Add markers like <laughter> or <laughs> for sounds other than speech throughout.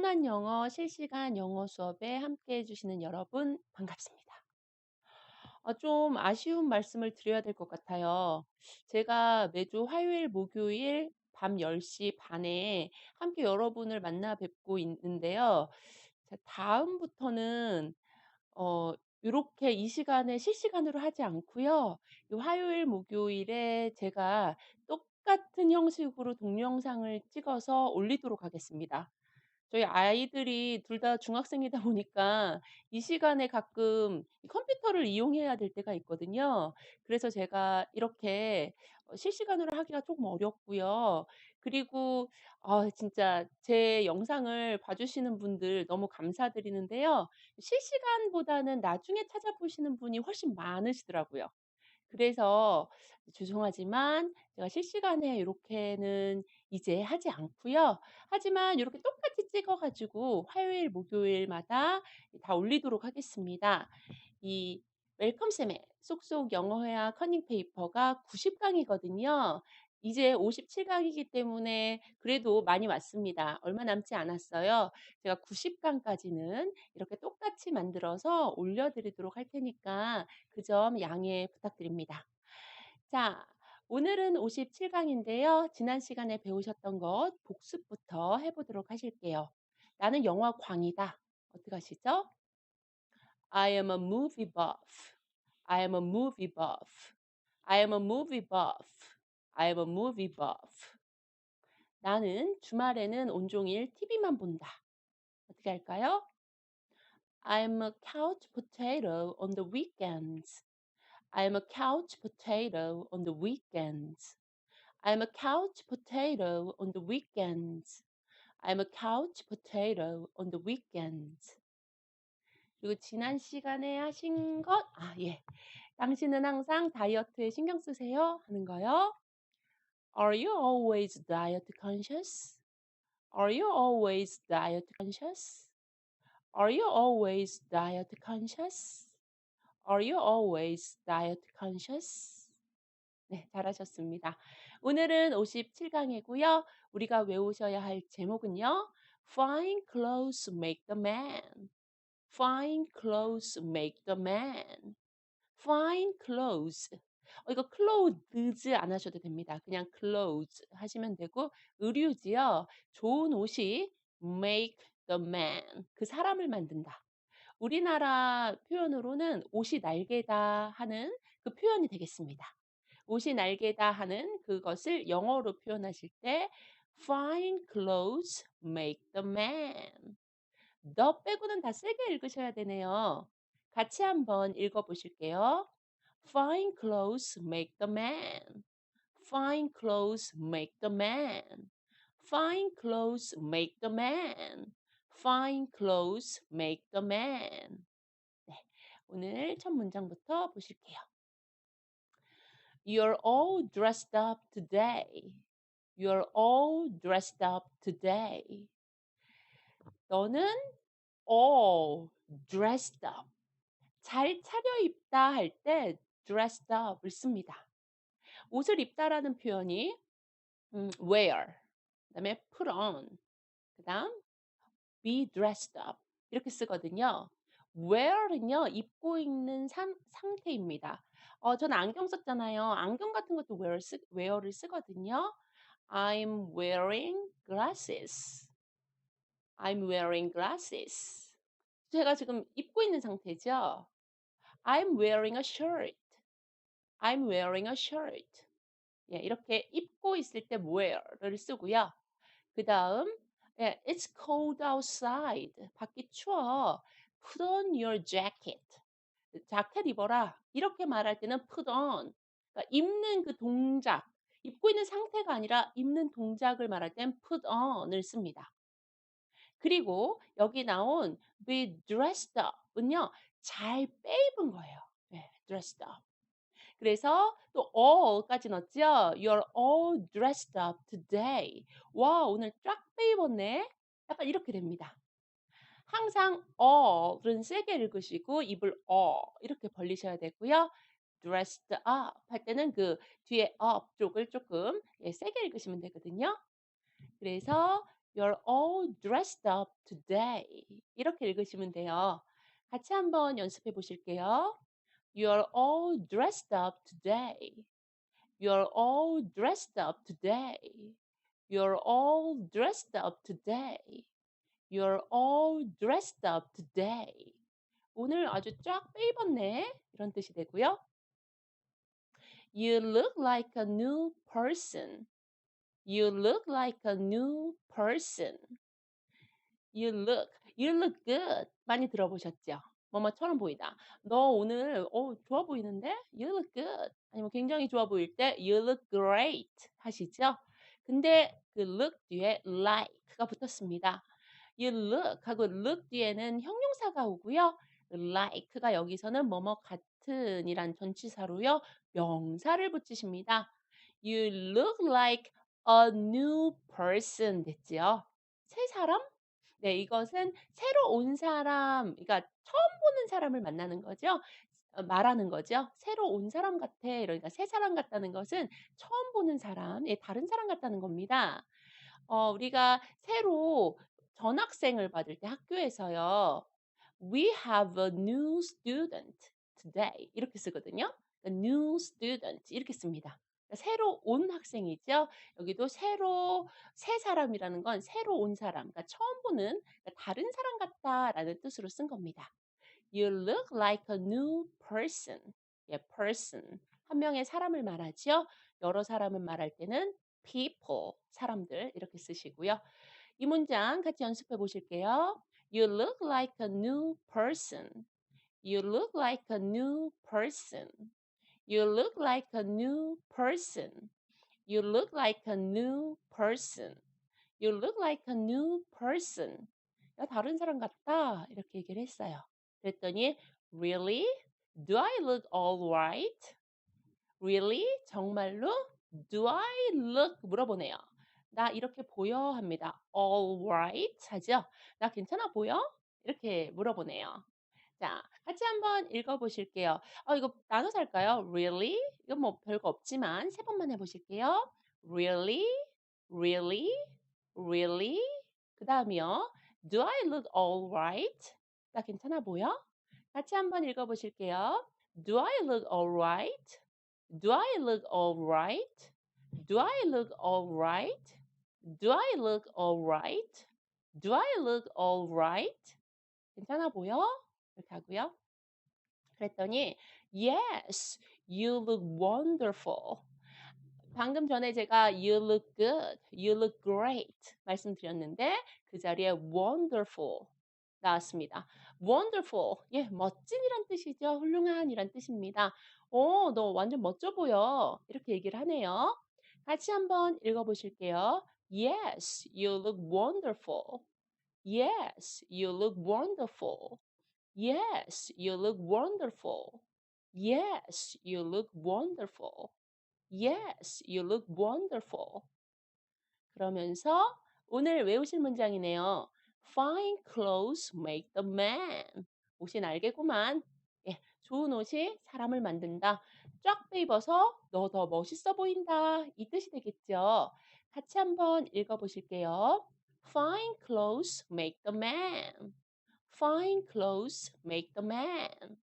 편한 영어 실시간 영어 수업에 함께 해주시는 여러분 반갑습니다. 어, 좀 아쉬운 말씀을 드려야 될 것 같아요. 제가 매주 화요일, 목요일 밤 10시 반에 함께 여러분을 만나 뵙고 있는데요. 자, 다음부터는 어, 요렇게 이 시간에 실시간으로 하지 않고요. 요 화요일, 목요일에 제가 똑같은 형식으로 동영상을 찍어서 올리도록 하겠습니다. 저희 아이들이 둘 다 중학생이다 <laughs> 보니까 이 시간에 가끔 이 컴퓨터를 이용해야 될 때가 있거든요. 그래서 제가 이렇게 어 실시간으로 하기가 조금 어렵고요. 그리고 아 진짜 제 영상을 봐 주시는 분들 너무 감사드리는데요. 실시간보다는 나중에 찾아보시는 분이 훨씬 많으시더라고요. 그래서 죄송하지만 제가 실시간에 이렇게는 이제 하지 않고요. 하지만 이렇게 똑같이 찍어 가지고 화요일, 목요일마다 다 올리도록 하겠습니다. 이 웰컴 쌤의 쏙쏙 영어 회화 커닝 페이퍼가 90 강이거든요. 이제 57 강이기 때문에 그래도 많이 왔습니다. 얼마 남지 않았어요. 제가 90 강까지는 이렇게 똑같이 만들어서 올려드리도록 할 테니까 그 점 양해 부탁드립니다. 자, 오늘은 57 강인데요. 지난 시간에 배우셨던 것 복습부터 해보도록 하실게요. 나는 영화 광이다. 어떻게 하시죠? I am a movie buff. I am a movie buff. I am a movie buff. I am a movie buff. 나는 주말에는 온종일 TV만 본다. 어떻게 할까요? I'm a couch potato on the weekends. I'm a couch potato on the weekends. I'm a couch potato on the weekends. I'm a couch potato on the weekends. 그리고 지난 시간에 하신 것, 아, 예. 당신은 항상 다이어트에 신경 쓰세요? 하는 거요. Are you always diet conscious? Are you always diet conscious? Are you always diet conscious? Are you always diet conscious? 네, 잘하셨습니다. 오늘은 57강이고요. 우리가 외우셔야 할 제목은요. Fine clothes make the man. Fine clothes make the man. Fine clothes. 어, 이거 clothes 안 하셔도 됩니다. 그냥 clothes 하시면 되고 의류지요. 좋은 옷이 make the man. 그 사람을 만든다. 우리나라 표현으로는 옷이 날개다 하는 그 표현이 되겠습니다. 옷이 날개다 하는 그것을 영어로 표현하실 때 fine clothes make the man. the 빼고는 다 세게 읽으셔야 되네요. 같이 한번 읽어 보실게요. Fine clothes make the man. Fine clothes make the man. Fine clothes make the man. Fine clothes make the man. 네, 오늘 첫 문장부터 보실게요. You're all dressed up today. You're all dressed up today. 너는 all dressed up. 잘 차려입다 할 때 dressed up을 씁니다. 옷을 입다라는 표현이 음, wear, 그 다음에 put on, 그 다음 be dressed up 이렇게 쓰거든요. wear은요 입고 있는 상, 상태입니다. 어, 저는 안경 썼잖아요. 안경 같은 것도 wear 쓰, wear를 쓰거든요. I'm wearing glasses. I'm wearing glasses. 제가 지금 입고 있는 상태죠. I'm wearing a shirt. I'm wearing a shirt. 예, 이렇게 입고 있을 때 wear를 쓰고요. 그 다음, 예, it's cold outside. 밖이 추워. Put on your jacket. 자켓 입어라. 이렇게 말할 때는 put on. 그러니까 입는 그 동작, 입고 있는 상태가 아니라 입는 동작을 말할 땐 put on을 씁니다. 그리고 여기 나온 be dressed up은요, 잘 빼입은 거예요. 네, dressed up. 그래서 또 all까지 넣었죠. You're all dressed up today. 와, 오늘 쫙 빼입었네. 약간 이렇게 됩니다. 항상 all은 세게 읽으시고 입을 all 이렇게 벌리셔야 되고요. dressed up 할 때는 그 뒤에 up 쪽을 조금 예, 세게 읽으시면 되거든요. 그래서 You're all dressed up today. 이렇게 읽으시면 돼요. 같이 한번 연습해 보실게요. You're all dressed up today. You're all dressed up today. You're all dressed up today. You're all dressed up today. 오늘 아주 쫙 빼입었네. 이런 뜻이 되고요. You look like a new person. You look like a new person. You look, you look good. 많이 들어보셨죠? 뭐뭐처럼 보이다. 너 오늘 어, 좋아 보이는데? You look good. 아니면 굉장히 좋아 보일 때 You look great 하시죠? 근데 그 look 뒤에 like가 붙었습니다. You look 하고 look 뒤에는 형용사가 오고요. like가 여기서는 뭐뭐 같은이란 전치사로요. 명사를 붙이십니다. You look like a new person 됐지요. 새 사람? 네, 이것은 새로 온 사람, 그러니까 처음 보는 사람을 만나는 거죠. 어, 말하는 거죠. 새로 온 사람 같아. 그러니까 새 사람 같다는 것은 처음 보는 사람, 예, 다른 사람 같다는 겁니다. 어, 우리가 새로 전학생을 받을 때 학교에서요. We have a new student today. 이렇게 쓰거든요. A new student. 이렇게 씁니다. 그러니까 새로 온 학생이죠. 여기도 새로 새 사람이라는 건 새로 온 사람, 그러니까 처음 보는 그러니까 다른 사람 같다라는 뜻으로 쓴 겁니다. You look like a new person. 예, person. 한 명의 사람을 말하죠. 여러 사람을 말할 때는 people, 사람들 이렇게 쓰시고요. 이 문장 같이 연습해 보실게요. You look like a new person. You look like a new person. You look like a new person. You look like a new person. You look like a new person. 야, 다른 사람 같다. 이렇게 얘기를 했어요. 그랬더니 Really? Do I look all right? Really? 정말로? Do I look? 물어보네요. 나 이렇게 보여? 합니다. All right? 하죠? 나 괜찮아 보여? 이렇게 물어보네요. 자, 같이 한번 읽어보실게요. 어, 이거 나눠서 할까요? Really? 이건 뭐 별거 없지만 세 번만 해보실게요. Really? Really? Really? 그 다음이요. Do I look all right? 나 괜찮아 보여? 같이 한번 읽어보실게요. Do I look all right? Do I look all right? Do I look all right? Do I look all right? Do I look all right? 괜찮아 보여? 이렇게 하고요. 그랬더니 Yes, you look wonderful. 방금 전에 제가 you look good, you look great 말씀드렸는데 그 자리에 wonderful 나왔습니다. wonderful, 예, 멋진이란 뜻이죠. 훌륭한이란 뜻입니다. 오, 너 완전 멋져 보여. 이렇게 얘기를 하네요. 같이 한번 읽어 보실게요. Yes, you look wonderful. Yes, you look wonderful. Yes, you look wonderful. Yes, you look wonderful. Yes, you look wonderful. 그러면서 오늘 외우실 문장이네요. Fine clothes make the man. 옷이 날개구만. 예, 좋은 옷이 사람을 만든다. 쫙 빼입어서 너 더 멋있어 보인다. 이 뜻이 되겠죠. 같이 한번 읽어보실게요. Fine clothes make the man. Fine clothes make the man.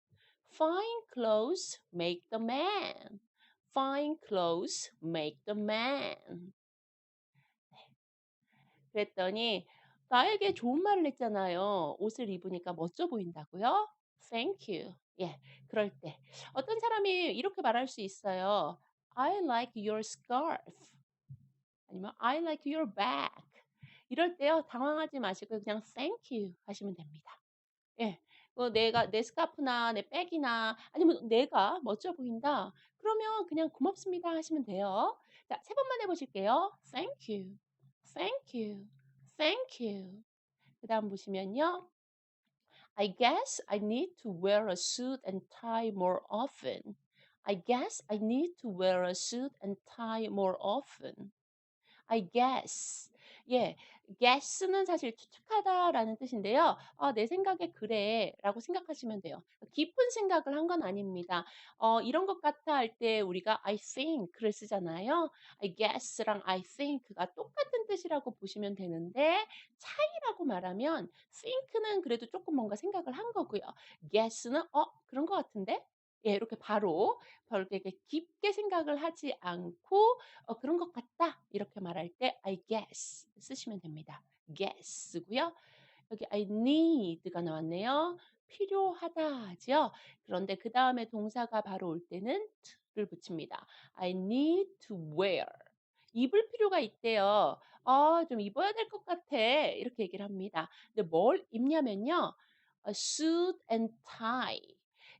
Fine clothes make the man. Fine clothes make the man. 그랬더니 나에게 좋은 말을 했잖아요. 옷을 입으니까 멋져 보인다고요? Thank you. 예, 그럴 때 어떤 사람이 이렇게 말할 수 있어요. I like your scarf. 아니면 I like your bag. 이럴 때요 당황하지 마시고 그냥 Thank you 하시면 됩니다. 예, 어, 내가 내 스카프나 내 백이나 아니면 내가 멋져 보인다. 그러면 그냥 고맙습니다 하시면 돼요. 자, 세 번만 해보실게요. Thank you, thank you, thank you. 그 다음 보시면요. I guess I need to wear a suit and tie more often. I guess I need to wear a suit and tie more often. I guess. 예. guess는 사실 추측하다라는 뜻인데요. "어 내 생각에 그래."라고 생각하시면 돼요. 깊은 생각을 한 건 아닙니다. 어 이런 것 같아 할 때 우리가 I think를 쓰잖아요. I guess랑 I think가 똑같은 뜻이라고 보시면 되는데 차이라고 말하면 think는 그래도 쪼끔 뭔가 생각을 한 거고요. guess는 '어 그런 것 같은데?' 예 이렇게 바로 이렇게 깊게 생각을 하지 않고 어 '그런 것 같다.' 이렇게 말할 때 I guess 쓰시면 됩니다. guess고요. 여기 I need가 나왔네요. 필요하다죠. 그런데 그 다음에 동사가 바로 올 때는 to를 붙입니다. I need to wear. 입을 필요가 있대요. "아 좀 입어야 될 것 같아." 이렇게 얘기를 합니다. 근데 뭘 입냐면요. a suit and tie.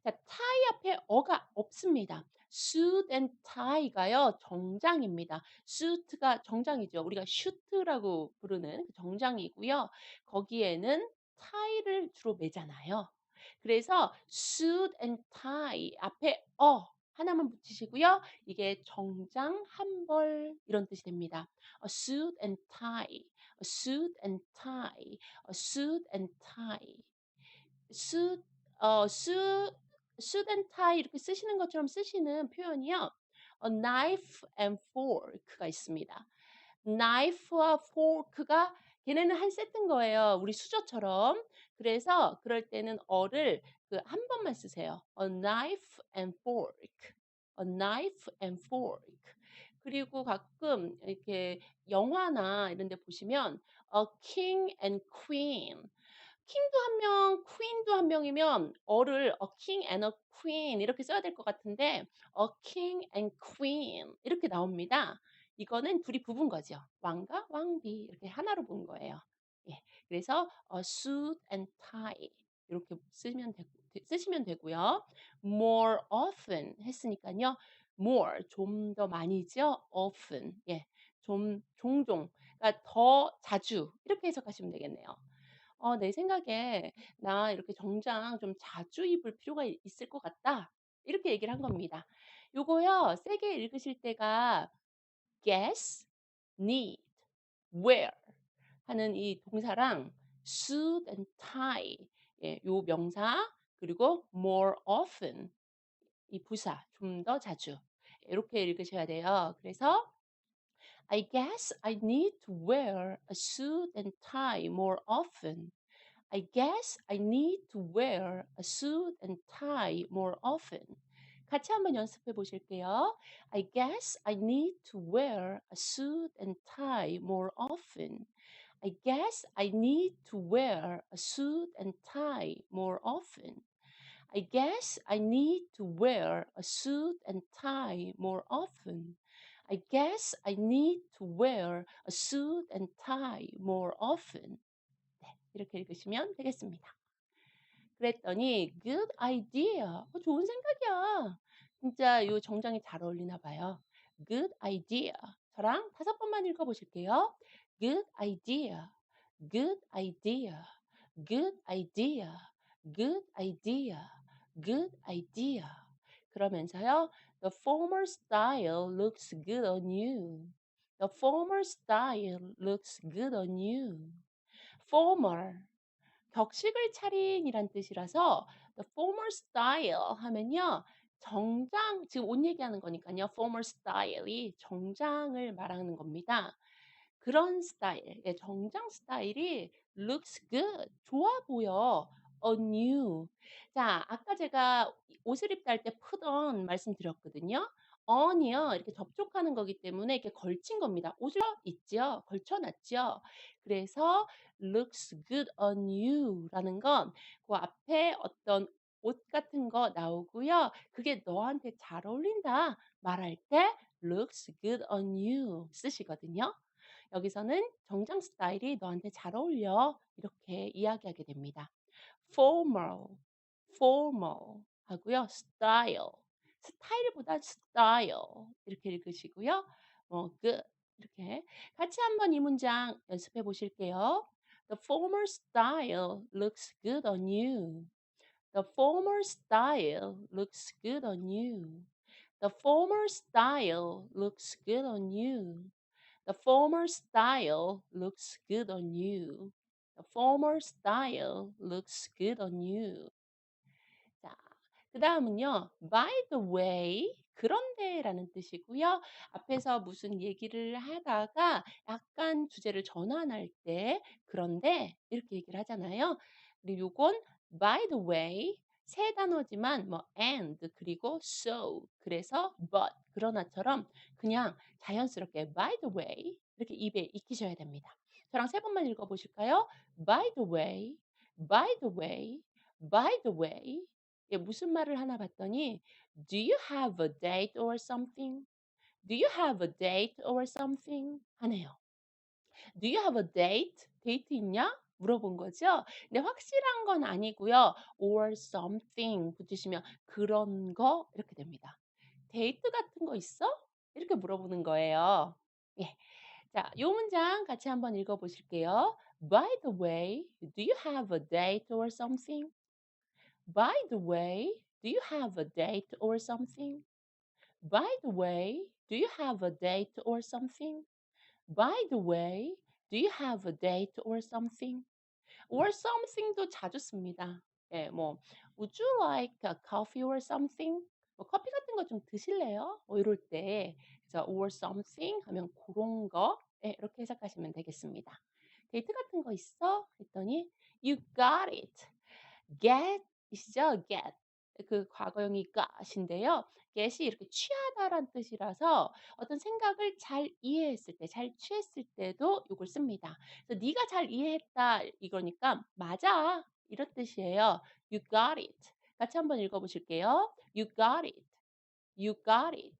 자 tie 앞에 어가 없습니다. suit and tie가요 정장입니다. suit가 정장이죠. 우리가 슈트라고 부르는 그 정장이고요. 거기에는 tie를 주로 매잖아요. 그래서 suit and tie 앞에 어 하나만 붙이시고요. 이게 정장 한벌 이런 뜻이 됩니다. a suit and tie, a suit and tie, a suit and tie. suit 어 su suit tie 이렇게 쓰시는 것처럼 쓰시는 표현이요. a knife and fork가 있습니다. knife와 fork가 걔네는 한 세트인 거예요. 우리 수저처럼. 그래서 그럴 때는 어를 그 한 번만 쓰세요. a knife and fork. a knife and fork. 그리고 가끔 이렇게 영화나 이런 데 보시면 a king and queen. 킹도 한 명, 퀸도 한 명이면 어를 a king and a queen 이렇게 써야 될 것 같은데 a king and queen 이렇게 나옵니다. 이거는 둘이 부부인 거죠. 왕과 왕비 이렇게 하나로 본 거예요. 예. 그래서 a suit and tie 이렇게 쓰면 되고 쓰시면 되고요. more often 했으니깐요. more 좀 더 많이죠. often 예. 좀 종종 그러니까 더 자주 이렇게 해석하시면 되겠네요. 어 내 생각에 "나 이렇게 정장 좀 자주 입을 필요가 있 있을 것 같다." 이렇게 얘기를 한 겁니다. 요거요 세게 읽으실 때가 guess, need, wear 하는 이 동사랑 suit and tie 예 요 명사 그리고 more often 이 부사 좀 더 자주 이렇게 읽으셔야 돼요. 그래서 I guess I need to wear a suit and tie more often. I guess I need to wear a suit and tie more often. 같이 한번 연습해 보실게요. I guess I need to wear a suit and tie more often. I guess I need to wear a suit and tie more often. I guess I need to wear a suit and tie more often. I guess I need to wear a suit and tie more often. 네, 이렇게 읽으시면 되겠습니다. 그랬더니 good idea. 어, 좋은 생각이야. 진짜 요 정장이 잘 어울리나 봐요. good idea. 저랑 다섯 번만 읽어 보실게요. good idea. good idea. good idea. good idea. good idea. 그러면서요. The former style looks good on you. The former style looks good on you. former 격식을 차린이란 뜻이라서 the former style 하면요. 정장 지금 옷 얘기하는 거니까요. former style이 정장을 말하는 겁니다. 그런 스타일, 예, 정장 스타일이 looks good, 좋아 보여. On you. 자, 아까 제가 옷을 입다 할 때 put on 말씀드렸거든요. on이요. 이렇게 접촉하는 거기 때문에 이렇게 걸친 겁니다. 옷을 있죠. 걸쳐놨죠. 그래서 looks good on you라는 건 그 앞에 어떤 옷 같은 거 나오고요. 그게 너한테 잘 어울린다 말할 때 looks good on you 쓰시거든요. 여기서는 정장 스타일이 너한테 잘 어울려 이렇게 이야기하게 됩니다. formal, formal 하고요. style, 스타일보다 style 이렇게 읽으시고요. 어, good 이렇게 같이 한번 이 문장 연습해 보실게요. The former style looks good on you. The former style looks good on you. The former style looks good on you. The former style looks good on you. The former style looks good on you. 자, 그 다음은요. By the way, 그런데라는 뜻이고요. 앞에서 무슨 얘기를 하다가 약간 주제를 전환할 때 그런데 이렇게 얘기를 하잖아요. 그리고 요건 by the way 세 단어지만 뭐 and 그리고 so 그래서 but 그러나처럼 그냥 자연스럽게 by the way 이렇게 입에 익히셔야 됩니다. 저랑 세 번만 읽어 보실까요? by the way, by the way, by the way 예, 무슨 말을 하나 봤더니 Do you have a date or something? Do you have a date or something? 하네요. Do you have a date? 데이트 있냐? 물어본 거죠. 근데 확실한 건 아니고요. or something 붙이시면 그런 거 이렇게 됩니다. 데이트 같은 거 있어? 이렇게 물어보는 거예요. 예. 자, 요 문장 같이 한번 읽어 보실게요. By the way, do you have a date or something? By the way, do you have a date or something? By the way, do you have a date or something? By the way, do you have a date or something? or something도 자주 씁니다. 예, 뭐 would you like a coffee or something? 뭐 커피 같은 거 좀 드실래요? 뭐 이럴 때 그래서 or something 하면 그런 거 예, 이렇게 해석하시면 되겠습니다. 데이트 같은 거 있어? 했더니 you got it. get 이시죠? get. 그 과거형이 got인데요. get이 이렇게 취하다란 뜻이라서 어떤 생각을 잘 이해했을 때, 잘 취했을 때도 이걸 씁니다. 그래서 네가 잘 이해했다 이거니까 맞아 이런 뜻이에요. You got it. 같이 한번 읽어보실게요. You got it. You got it.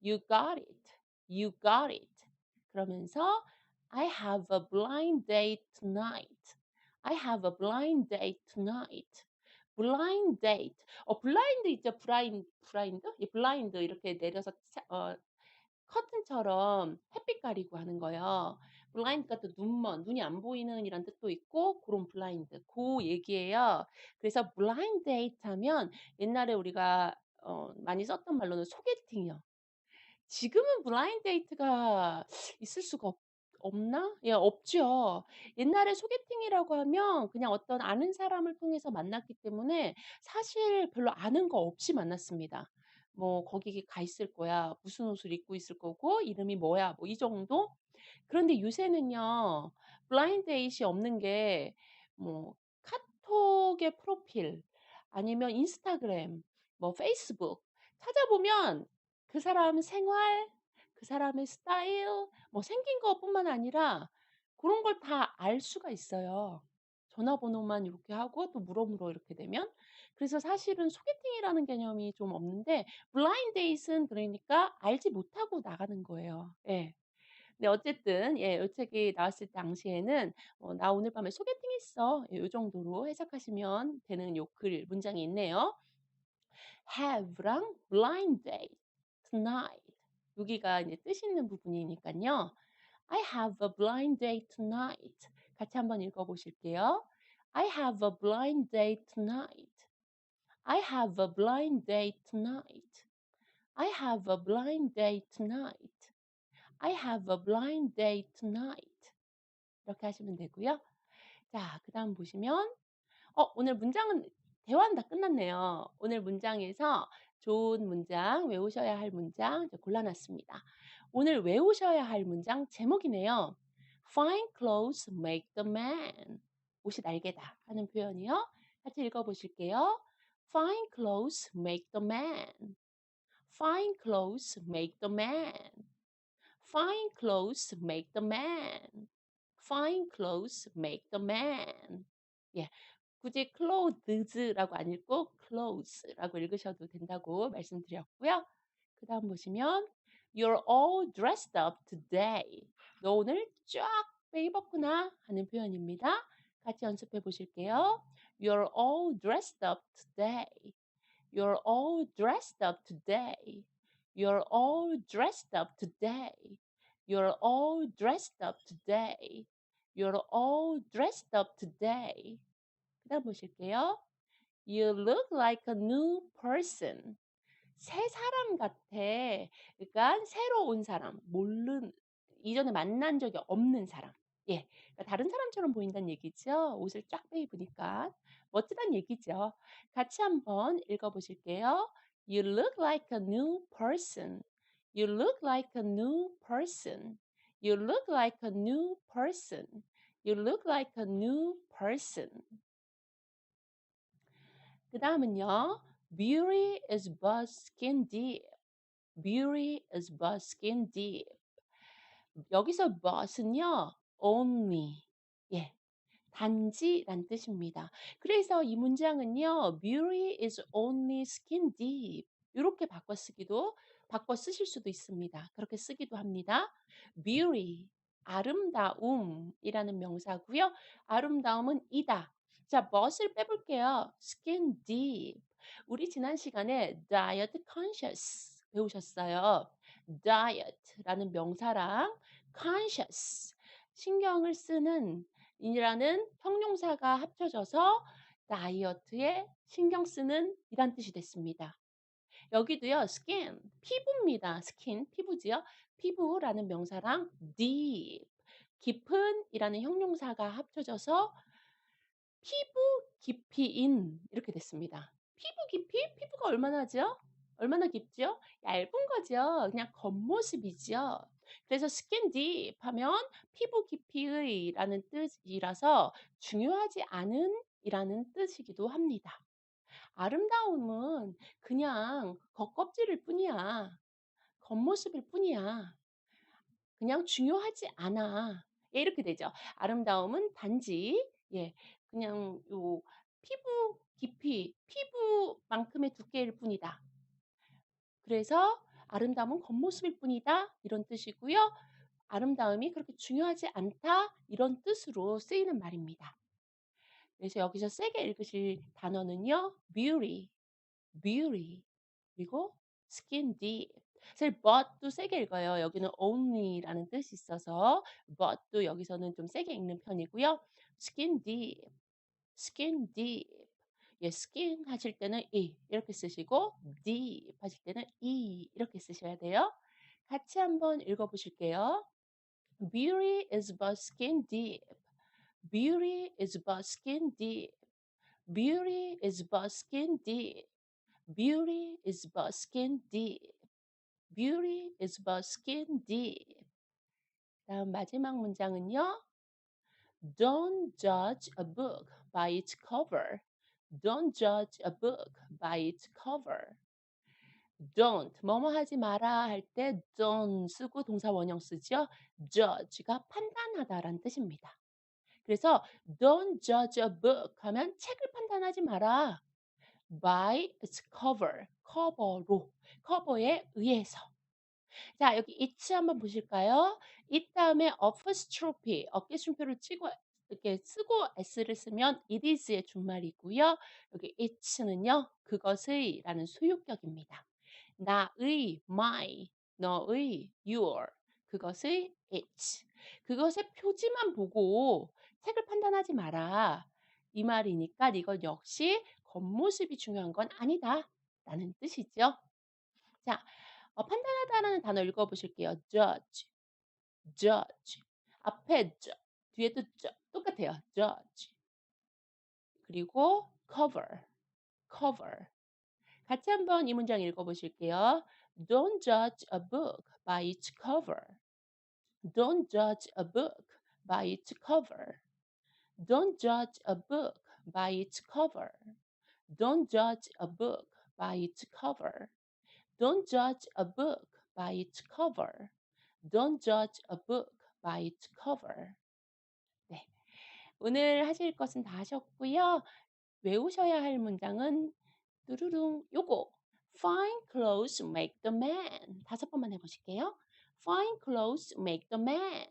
You got it. You got it. 그러면서 I have a blind date tonight. I have a blind date tonight. blind date. 어, 블라인드 있죠? 브라인, 브라인드? 예, 블라인드 이렇게 내려서 차, 어, 커튼처럼 햇빛 가리고 하는 거예요. 블라인드가 또 눈먼, 눈이 안 보이는 이란 뜻도 있고 그런 블라인드, 그 얘기예요. 그래서 블라인드 데이트 하면 옛날에 우리가 어, 많이 썼던 말로는 소개팅이요. 지금은 블라인드 데이트가 있을 수가 없, 없나? 예, 없죠. 옛날에 소개팅이라고 하면 그냥 어떤 아는 사람을 통해서 만났기 때문에 사실 별로 아는 거 없이 만났습니다. 뭐 거기 가 있을 거야. 무슨 옷을 입고 있을 거고 이름이 뭐야. 뭐 이 정도? 그런데 요새는요. 블라인드 데이트이 없는 게 뭐 카톡의 프로필 아니면 인스타그램, 뭐 페이스북 찾아보면 그 사람 생활, 그 사람의 스타일, 뭐 생긴 것뿐만 아니라 그런 걸 다 알 수가 있어요. 전화번호만 이렇게 하고 또 물어물어 이렇게 되면. 그래서 사실은 소개팅이라는 개념이 좀 없는데 블라인드 데이트는 그러니까 알지 못하고 나가는 거예요. 예. 네 어쨌든 예 요 책이 나왔을 당시에는 어 "나 오늘 밤에 소개팅 했어." 예 요 정도로 해석하시면 되는 요 글 문장이 있네요. have랑 blind date, tonight 여기가 이제 뜻 있는 부분이니깐요. I have a blind date tonight. 같이 한번 읽어 보실게요. I have a blind date tonight. I have a blind date tonight. I have a blind date tonight. I have a blind date tonight. 이렇게 하시면 되고요. 자, 그 다음 보시면 어 오늘 문장은 대화는 다 끝났네요. 오늘 문장에서 좋은 문장, 외우셔야 할 문장 골라 놨습니다. 오늘 외우셔야 할 문장 제목이네요. Fine clothes make the man. 옷이 날개다 하는 표현이요. 같이 읽어 보실게요. Fine clothes make the man. Fine clothes make the man. Fine clothes make the man. Fine clothes make the man. 예. 굳이 clothes라고 안 읽고 clothes라고 읽으셔도 된다고 말씀드렸고요. 그 다음 보시면 You're all dressed up today. 너 오늘 쫙 빼입었구나 하는 표현입니다. 같이 연습해 보실게요. You're all dressed up today. You're all dressed up today. You're all dressed up today. You're all dressed up today. You're all dressed up today. 그 보실게요. You look like a new person. 새 사람 같아. 그러니까 새로 온 사람, 모르는 이전에 만난 적이 없는 사람. 예. 그러니까 다른 사람처럼 보인다는 얘기죠. 옷을 쫙 빼입으니까. 멋지다는 얘기죠. 같이 한번 읽어 보실게요. You look like a new person. You look like a new person. You look like a new person. You look like a new person. 그 다음은요. Beauty is but skin deep. Beauty is but skin deep. 여기서 but은요. only. 예. 단지란 뜻입니다. 그래서 이 문장은요. Beauty is only skin deep. 이렇게 바꿔 쓰기도 바꿔 쓰실 수도 있습니다. 그렇게 쓰기도 합니다. Beauty 아름다움이라는 명사고요. 아름다움은 이다. 자, 멋을 빼볼게요. Skin deep. 우리 지난 시간에 diet conscious 배우셨어요. diet라는 명사랑 conscious 신경을 쓰는 이라는 형용사가 합쳐져서 다이어트에 신경 쓰는 이란 뜻이 됐습니다. 여기도요, skin, 피부입니다. skin, 피부지요. 피부라는 명사랑 deep, 깊은 이라는 형용사가 합쳐져서 피부 깊이인 이렇게 됐습니다. 피부 깊이? 피부가 얼마나죠? 얼마나 깊죠? 얇은 거죠. 그냥 겉모습이죠. 그래서 skin deep 하면 피부 깊이의 라는 뜻이라서 중요하지 않은 이라는 뜻이기도 합니다. 아름다움은 그냥 겉껍질일 뿐이야. 겉모습일 뿐이야. 그냥 중요하지 않아. 예, 이렇게 되죠. 아름다움은 단지 예, 그냥 요 피부 깊이, 피부만큼의 두께일 뿐이다. 그래서 아름다움은 겉모습일 뿐이다. 이런 뜻이고요. 아름다움이 그렇게 중요하지 않다. 이런 뜻으로 쓰이는 말입니다. 그래서 여기서 세게 읽으실 단어는요. beauty, beauty, 그리고 skin deep. 사실 but도 세게 읽어요. 여기는 only라는 뜻이 있어서 but도 여기서는 좀 세게 읽는 편이고요. Skin deep, skin deep. 예, skin 하실 때는 e 이렇게 쓰시고 deep 하실 때는 e 이렇게 쓰셔야 돼요. 같이 한번 읽어보실게요. Beauty is but skin deep. Beauty is but skin deep. Beauty is but skin deep. Beauty is but skin deep. Beauty is but skin deep. 다음 마지막 문장은요. Don't judge a book by its cover. Don't judge a book by its cover. don't 뭐뭐 하지 마라 할 때 don't 쓰고 동사 원형 쓰죠. judge가 판단하다라는 뜻입니다. 그래서 don't judge a book 하면 책을 판단하지 마라. by its cover, 커버로, 커버에 의해서. 자, 여기 it 한번 보실까요? it 다음에 apostrophe, 어깨춤표를 치고 이렇게 쓰고 s를 쓰면 it is의 준말이고요. 여기 it는요, 그것의 라는 소유격입니다. 나의 my, 너의 your, 그것의 it. 그것의 표지만 보고 책을 판단하지 마라. 이 말이니까 이것 역시 겉모습이 중요한 건 아니다. 라는 뜻이죠. 자, 어, 판단하다라는 단어 읽어 보실게요. judge, judge. 앞에 j, 뒤에도 j, 똑같아요. judge. 그리고 cover, cover. 같이 한번 이 문장 읽어 보실게요. Don't judge a book by its cover. Don't judge a book by its cover. Don't judge a book by its cover. Don't judge a book by its cover. Don't judge a book by its cover. Don't judge a book by its cover. 네. 오늘 하실 것은 다 하셨고요. 외우셔야 할 문장은 뚜루룽 요거 Fine clothes make the man 다섯 번만 해보실게요. Fine clothes make the man.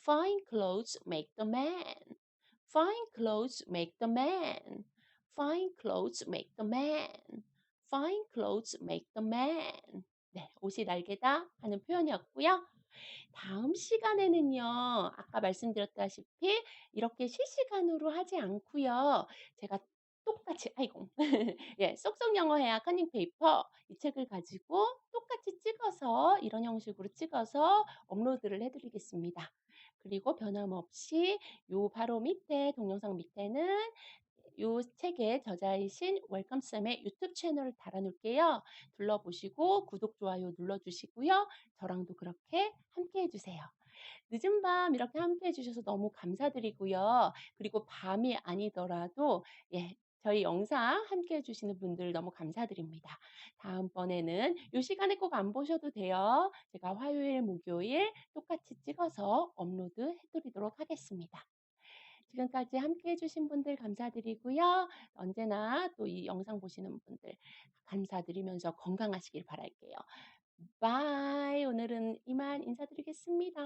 Fine clothes make the man. Fine clothes make the man. Fine clothes make the man. Fine clothes make the man. 네, 옷이 날개다 하는 표현이었고요. 다음 시간에는요, 아까 말씀드렸다시피 이렇게 실시간으로 하지 않고요. 제가 똑같이 아이고. <laughs> 예. 쏙쏙 영어 해야 커닝 페이퍼 이 책을 가지고 똑같이 찍어서 이런 형식으로 찍어서 업로드를 해 드리겠습니다. 그리고 변함없이 요 바로 밑에 동영상 밑에는 요 책의 저자이신 웰컴 쌤의 유튜브 채널을 달아 놓을게요. 둘러보시고 구독, 좋아요 눌러 주시고요. 저랑도 그렇게 함께 해 주세요. 늦은 밤 이렇게 함께 해 주셔서 너무 감사드리고요. 그리고 밤이 아니더라도 예 저희 영상 함께 해 주시는 분들 너무 감사드립니다. 다음번에는 요 시간에 꼭 안 보셔도 돼요. 제가 화요일, 목요일 똑같이 찍어서 업로드 해 드리도록 하겠습니다. 지금까지 함께 해 주신 분들 감사드리고요. 언제나 또 이 영상 보시는 분들 감사드리면서 건강하시길 바랄게요. 바이. 오늘은 이만 인사드리겠습니다.